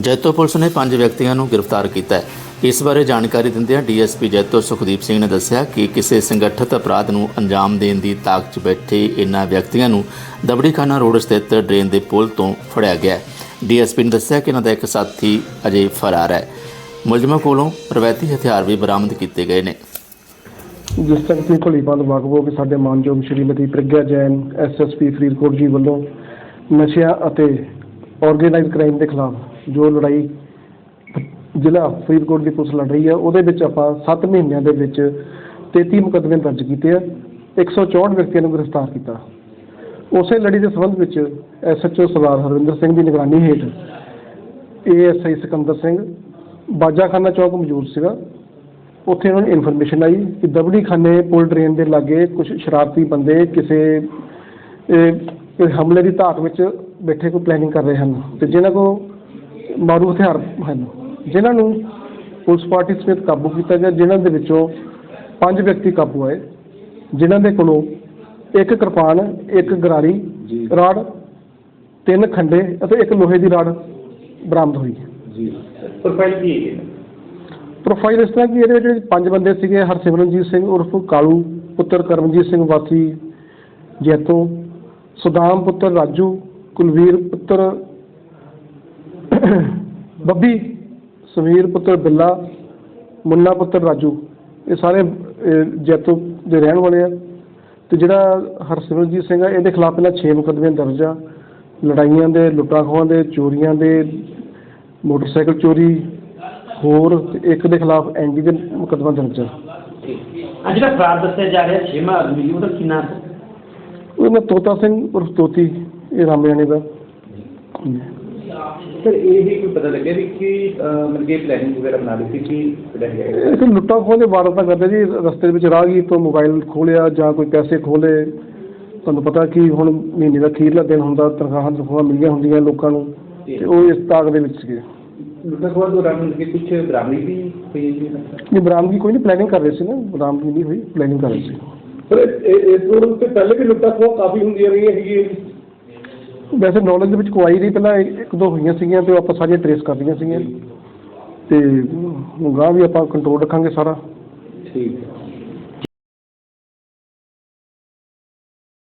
Jaito police ਨੇ ਪੰਜ ਵਿਅਕਤੀਆਂ ਨੂੰ ਗ੍ਰਿਫਤਾਰ ਕੀਤਾ ਹੈ। ਇਸ ਬਾਰੇ ਜਾਣਕਾਰੀ ਦਿੰਦਿਆਂ ਡੀਐਸਪੀ ਜੈਤੋ ਸੁਖਦੀਪ ਸਿੰਘ ਨੇ ਦੱਸਿਆ ਕਿ ਕਿਸੇ ਸੰਗਠਿਤ ਅਪਰਾਧ ਨੂੰ ਅੰਜਾਮ ਦੇਣ ਦੀ ਤਾਕ 'ਚ ਬੈਠੇ ਇਨ੍ਹਾਂ ਵਿਅਕਤੀਆਂ ਨੂੰ ਦਬੜੀਖਾਨਾ ਰੋਡ ਸਥਿਤ ਡਰੇਨ ਦੇ ਪੁਲ ਤੋਂ ਫੜਿਆ ਗਿਆ ਹੈ। ਡੀਐਸਪੀ ਨੇ ਦੱਸਿਆ ਕਿ ਇਹਨਾਂ ਦਾ ਇੱਕ ਸਾਥੀ ਅਜੇ ਫਰਾਰ ਹੈ। ਮੁਲਜ਼ਮਾਂ ਕੋਲੋਂ ਰਵਾਇਤੀ ਹਥਿਆਰ ਵੀ ਬਰਾਮਦ ਕੀਤੇ ਗਏ ਨੇ। ਜਿਸ ਤੱਕ ਤੁਸੀਂ ਭਲੀਭਾਂਤ ਵਾਕਫ ਹੋ ਕਿ ਸਾਡੇ ਮਾਨਯੋਗ ਸ਼੍ਰੀਮਤੀ ਪ੍ਰਗਿਆ ਜੈਨ ਐਸਐਸਪੀ ਫਰੀਦਕੋਟ ਜੀ ਵੱਲੋਂ ਨਸ਼ਿਆਂ ਅਤੇ ਆਰਗੇਨਾਈਜ਼ਡ ਕ੍ਰਾਈਮ ਦੇ ਖਿਲਾਫ ਜੋ ਲੜਾਈ ਜ਼ਿਲ੍ਹਾ ਫਰੀਦਕੋਟ ਦੀ ਪੁਲਿਸ ਲੜ ਰਹੀ ਹੈ, ਉਹਦੇ ਵਿੱਚ ਆਪਾਂ 7 ਮਹੀਨਿਆਂ ਦੇ ਵਿੱਚ 33 ਮੁਕੱਦਮੇ ਦਰਜ ਕੀਤੇ ਆ 164 ਵਿਅਕਤੀਆਂ ਨੂੰ ਗ੍ਰਿਫਤਾਰ ਕੀਤਾ। ਉਸੇ ਲੜੀ ਦੇ ਸੰਬੰਧ ਵਿੱਚ ਐਸਐਚਓ ਸਰਦਾਰ ਹਰਵਿੰਦਰ ਸਿੰਘ ਦੀ ਨਿਗਰਾਨੀ ਹੇਠ ਏਐਸਆਈ ਸਿਕੰਦਰ ਸਿੰਘ ਬਾਜਾਖਾਨਾ ਚੌਕ ਮੌਜੂਦ ਸੀਗਾ। ਉੱਥੇ ਉਹਨਾਂ ਨੂੰ ਇਨਫੋਰਮੇਸ਼ਨ ਆਈ ਕਿ ਦਬੜੀ ਖਾਨੇ ਪੁਲ ਟ੍ਰੇਨ ਦੇ ਲਾਗੇ ਕੁਝ ਸ਼ਰਾਰਤੀ ਬੰਦੇ ਕਿਸੇ ਹਮਲੇ ਦੀ ਧਾਕ ਵਿੱਚ ਬੈਠੇ ਕੋਈ ਪਲੈਨਿੰਗ ਕਰ ਰਹੇ ਹਨ ਤੇ ਜਿਨ੍ਹਾਂ ਕੋਲ ਮਾਰੂ ਹਥਿਆਰ ਹਨ ਜਿਨ੍ਹਾਂ ਨੂੰ ਪੁਲਿਸ ਪਾਰਟੀ ਸਮੇਤ ਕਾਬੂ ਕੀਤਾ ਗਿਆ ਜਿਨ੍ਹਾਂ ਦੇ ਵਿੱਚੋਂ ਪੰਜ ਵਿਅਕਤੀ ਕਾਬੂ ਆਏ ਜਿਨ੍ਹਾਂ ਦੇ ਕੋਲੋਂ ਇੱਕ ਕਿਰਪਾਨ ਇੱਕ ਗਰਾਰੀ ਰਾੜ ਤਿੰਨ ਖੰਡੇ ਅਤੇ ਇੱਕ ਲੋਹੇ ਦੀ ਰਾੜ ਬਰਾਮਦ ਹੋਈ। ਜੀ। ਪ੍ਰੋਫਾਈਲ ਕੀ ਹੈ ਪ੍ਰੋਫਾਈਲ ਇਸ ਤਰ੍ਹਾਂ ਕਿ ਇਹਦੇ ਵਿੱਚ ਪੰਜ ਬੰਦੇ ਸੀਗੇ ਹਰਸਿਮਰਨਜੀਤ ਸਿੰਘ ਉਰਫ ਕਾਲੂ ਪੁੱਤਰ ਕਰਮਜੀਤ ਸਿੰਘ ਵਾਸੀ ਜੈਤੋ ਸੁਦਾਮ ਪੁੱਤਰ ਰਾਜੂ ਕੁਲਵੀਰ ਪੁੱਤਰ ਬੱਬੀ ਸਮੀਰ ਪੁੱਤਰ ਬਿੱਲਾ ਮੁੰਨਾ ਪੁੱਤਰ ਰਾਜੂ ਇਹ ਸਾਰੇ ਜੈਤੋ ਦੇ ਰਹਿਣ ਵਾਲੇ ਆ। ਤੇ ਜਿਹੜਾ ਹਰਸਿਮਰਨਜੀਤ ਸਿੰਘ ਆ ਇਹਦੇ ਖਿਲਾਫ ਪਹਿਲਾਂ 6 ਮੁਕੱਦਮੇ ਦਰਜ ਆ। ਲੜਾਈਆਂ ਦੇ ਲੁੱਟਾਂ ਖੋਹਾਂ ਦੇ ਚੋਰੀਆਂ ਦੇ ਮੋਟਰਸਾਈਕਲ ਚੋਰੀ ਹੋਰ ਤੇ ਇੱਕ ਦੇ ਖਿਲਾਫ ਐਂਡੀ ਦੇ ਮੁਕੱਦਮਾ ਦਰਜ ਆ। ਅੱਜ ਜਿਹੜਾ ਫਰਾਰ ਦੱਸਿਆ ਜਾ ਰਿਹਾ ਛੇਵਾਂ ਆਦਮੀ ਉਹਦਾ ਕੀ ਨਾਮ ਤੋਤਾ ਸਿੰਘ ਉਰਫ ਤੋਤੀ। ਇਹ ਰਾਮਿਆਣੇ ਦਾ ਸਰ ਇਹ ਵੀ ਕੋਈ ਪਤਾ ਲੱਗਿਆ ਵੀ ਕਿ ਅਹ, ਮਤਲਬ ਕਿ ਪਲੈਨਿੰਗ ਵਗੈਰਾ ਬਣਾ ਲਈ ਸੀ ਕਿ ਪਲੈਨ ਹੈ? ਇਹ ਲੁੱਟਾਂ ਖੋਹ ਦੇ ਵਾਰਦਾਤਾਂ ਕਰਦੇ ਜੀ ਰਸਤੇ ਵਿੱਚ ਰਾਹਗੀਰ ਤੋਂ ਮੋਬਾਈਲ ਖੋਲਿਆ ਜਾਂ ਕੋਈ ਪੈਸੇ ਖੋਲੇ ਤੁਹਾਨੂੰ ਪਤਾ ਕਿ ਹੁਣ ਮਹੀਨੇ ਦਾ ਅਖੀਰਲਾ ਦਿਨ ਹੁੰਦਾ ਤਨਖਾਹਾਂ ਤਨਖਾਹਾਂ ਮਿਲੀਆਂ ਹੁੰਦੀਆਂ ਲੋਕਾਂ ਨੂੰ ਤੇ ਉਹ ਇਸ ਤਾਕ ਦੇ ਵਿੱਚ ਸੀਗੇ। ਲੁੱਟਾਂ ਖੋਹਾਂ ਦੌਰਾਨ ਮਤਲਬ ਕਿ ਕੁਝ ਬਰਾਮਦੀ ਵੀ ਹੋਈ ਹੈ ਜੀ? ਇਹ ਬਰਾਮਦਗੀ ਕੋਈ ਨਹੀਂ ਪਲੈਨਿੰਗ ਕਰ ਰਹੇ ਸੀ ਨਾ। ਬਰਾਮਦਗੀ ਨਹੀਂ ਹੋਈ ਪਲੈਨਿੰਗ ਕਰ ਰਹੇ ਸੀ। ਪਰ ਇਸ ਤੇ ਪਹਿਲੇ ਵੀ ਲੁੱਟਾਂ ਖੋਹਾਂ ਕਾਫੀ ਹੁੰਦੀਆਂ ਰਹੀਆਂ ਹੈਗੀਆਂ ਵੈਸੇ ਨੌਲੇਜ ਦੇ ਵਿੱਚ ਕੋਈ ਆਈ ਨਹੀਂ, ਪਹਿਲਾਂ ਇੱਕ ਦੋ ਹੋਈਆਂ ਸੀਗੀਆਂ ਤੇ ਉਹ ਆਪਾਂ ਸਾਰੀਆਂ ਟਰੇਸ ਕਰ ਲਈਆਂ ਸੀਗੀਆਂ। ਤੇ ਗਾਂ ਵੀ ਆਪਾਂ ਕੰਟਰੋਲ ਰੱਖਾਂਗੇ ਸਾਰਾ। ਠੀਕ ਹੈ।